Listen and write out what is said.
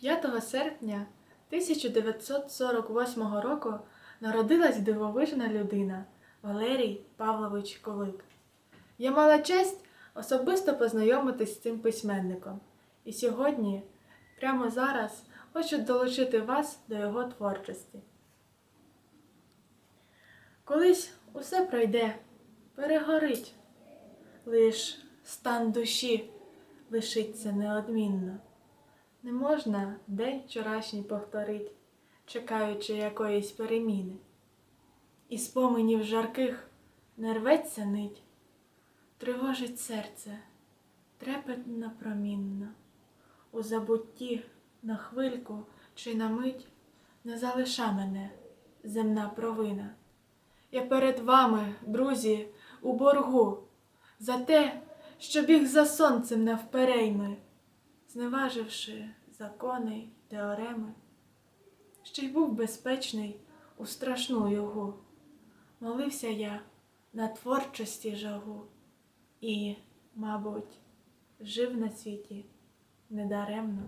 5 серпня 1948 року народилась дивовижна людина Валерій Павлович Колик. Я мала честь особисто познайомитись з цим письменником. І сьогодні, прямо зараз, хочу долучити вас до його творчості. Колись усе пройде, перегорить, лиш стан душі лишиться неодмінно. Не можна день вчорашній повторить, чекаючи якоїсь переміни. І споменів жарких не рветься нить, тривожить серце, трепетно промінно. У забутті на хвильку чи на мить не залиша мене земна провина. Я перед вами, друзі, у боргу за те, що біг за сонцем навперейми, зневаживши закони теореми, ще й був безпечний у страшну його. Молився я на творчості жагу і, мабуть, жив на світі недаремно.